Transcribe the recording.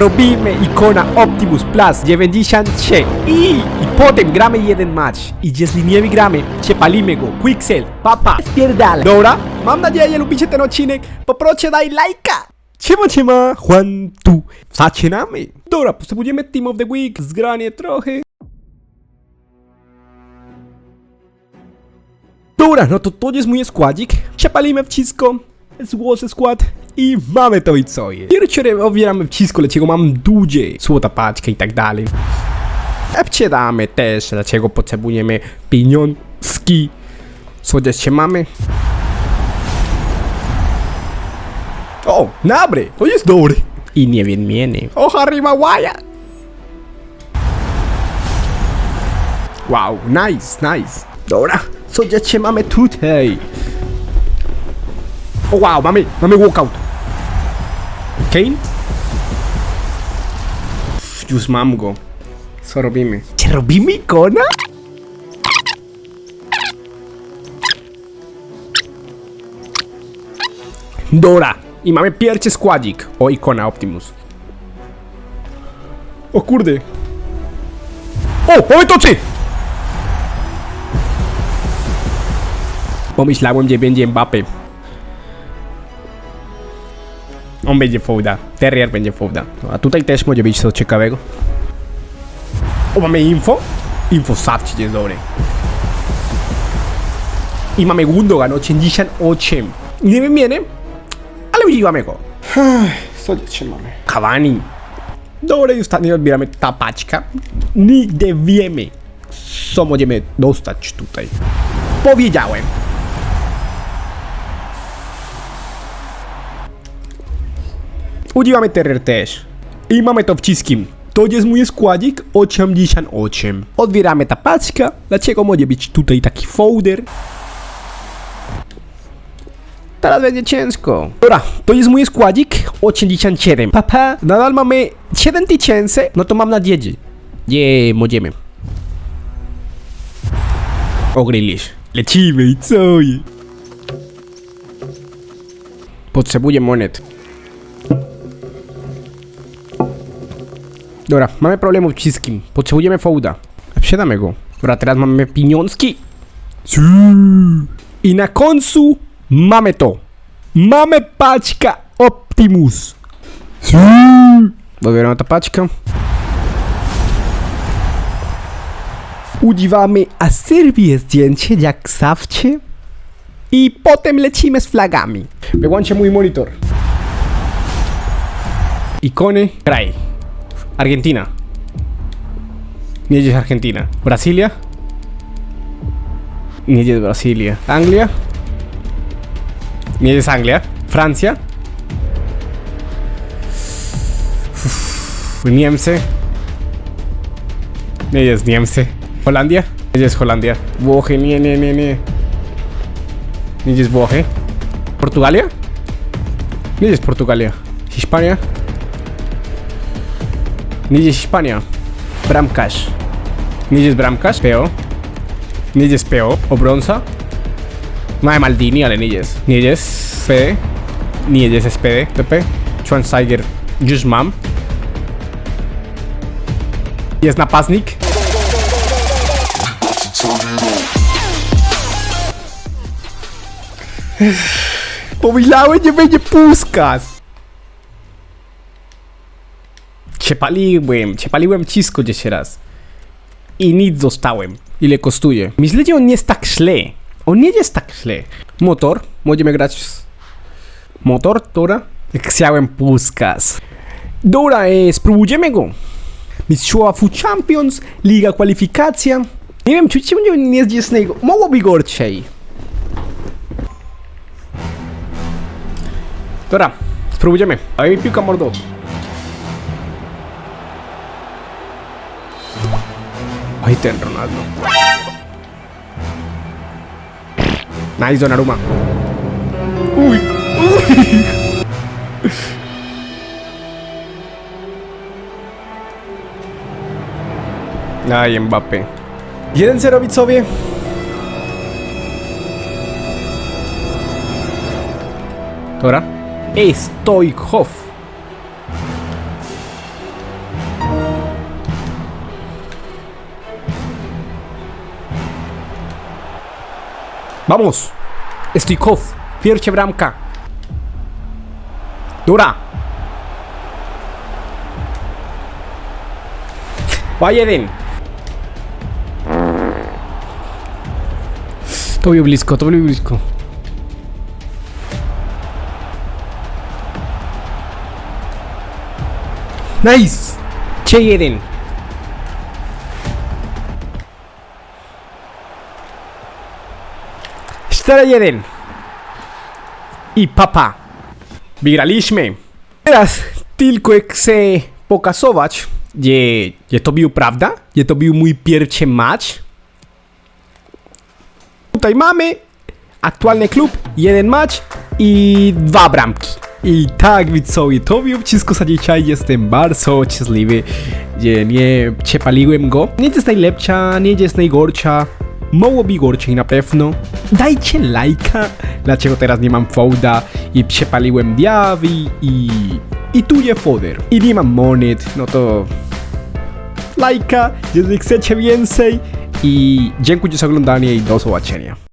robimy ikona Optimus Plus 93 i, i potem gramy jeden mecz. Idzie z liniami gramy, przepalimy go, quicksell, papa, spierdala. Dobra, mam nadzieję, że lubicie ten odcinek, poproszę daj lajka. Siema, siema, Juan tu. Zaczynamy. Dobra, potrzebujemy Team of the Week, zgranie trochę. Dobra, no to to jest mój składzik. Przepalimy wcisko, złożę skład i mamy to i co jest. Pierwsze obieramy wcisko, dlaczego mam duże, złota paczka i tak dalej. Sprzedamy też, dlaczego potrzebujemy pieniążki. Co jeszcze mamy? O, dobry, to jest dobry. I niewienmieny. O, Harry Maguire. Wow, nice, nice. Dobra, co jeszcze mamy tutaj? O wow, mamy, mamy walkout. Kane? Już mam go. Co robimy? Czy robimy ikona? Dobra, i mamy pierwszy składzik. O, ikona Optimus. O kurde. O, mamy toczy! Pomyślałem, że będzie Mbappé. On będzie Fouda. Terrier będzie Fouda. No, a tutaj też może być coś ciekawego. O, mamy info. Info zawsze jest dobre. I mamy Gundogan 88. Nie wymienię, ale używamy go. Co jeszcze mamy? Cavani. Dobra, i ostatnio odbieramy ta paczka. Nigdy wiemy, co możemy dostać tutaj. Powiedziałem. Używamy Terror też. I mamy to wciskiem. To jest mój składzik 88. Odbieramy ta paczka. Dlaczego może być tutaj taki folder? Teraz będzie ciężko. Dobra, to jest mój składzik 87. Papa, nadal mamy 7000. No to mam nadzieję. Nie, możemy. Ogrylisz. Lecimy i co? Potrzebuję monet. Dobra, mamy problem z wszystkim. Potrzebujemy fałda. Sprzedamy go. Dobra, teraz mamy pieniążki. Sy. I na końcu mamy to. Mamy paczka Optimus. Sy. Wybieramy tę paczkę. Używamy a Serbię zdjęcie jak zawsze. I potem lecimy z flagami. Wyłączę mój monitor. Ikony. Kraj. Argentina. Nie jest Argentina. Brasilia. Nie jest Brasilia. Anglia. Nie jest Anglia. Francja. Uff, Niemcy. Nie jest Niemcy. Holandia. Nie jest Holandia. Włochy. Nie, nie, nie, nie. Nie jest Włochy. Portugalia. Nie jest Portugalia. Hiszpania. Nie jest Hiszpania. Bramkarz. Nie jest bramkarz. Peo. Nie jest Peo. Obrońca. Mamy Maldini, ale nie jest. Nie jest Fede. Nie jest SPD. Pepe. Schweinsteiger. Już mam. Jest napastnik. Pomyślałem, nie będzie Puskas. Przepaliłem, przepaliłem cisko 10 raz. I nic dostałem. Ile kosztuje? Myślę, że on nie jest tak źle. On nie jest tak źle. Motor. Możemy grać z... Motor, dobra? Chciałem Puskas. Dobra, e, spróbujemy go. Mistrzowa Food Champions, Liga Kwalifikacja. Nie wiem, czy czemu nie jest jasnego. Mogłoby gorszej. Dobra, spróbujemy. Daj mi piłka mordo. Ahí ten Ronaldo. Nice Donnarumma. Uy, uy. Aj, Mbappé. 1-0 widzowie. Dobra. Ej, Stojkow. Vamos. Stoikov. Pierche Bramka. Dura. Vaya Tobio blisko, to było blisko. Nice! Che Jeden. 4-1. I papa. Wygraliśmy. Teraz tylko chcę pokazować, że, że to był prawda, że to był mój pierwszy match. Tutaj mamy aktualny klub, jeden match i dwa bramki. I tak widzowie, to był wszystko za dzisiaj, jestem bardzo szczęśliwy, że nie przepaliłem go. Nie jest najlepsza, nie jest najgorsza, Mogło być gorzej na pewno. Dajcie lajka, dlaczego teraz nie mam fołda i przepaliłem diawi i... I tu je foder. I nie mam monet, no to... Lajka, jeżeli chcecie więcej. I dziękuję za oglądanie i do zobaczenia.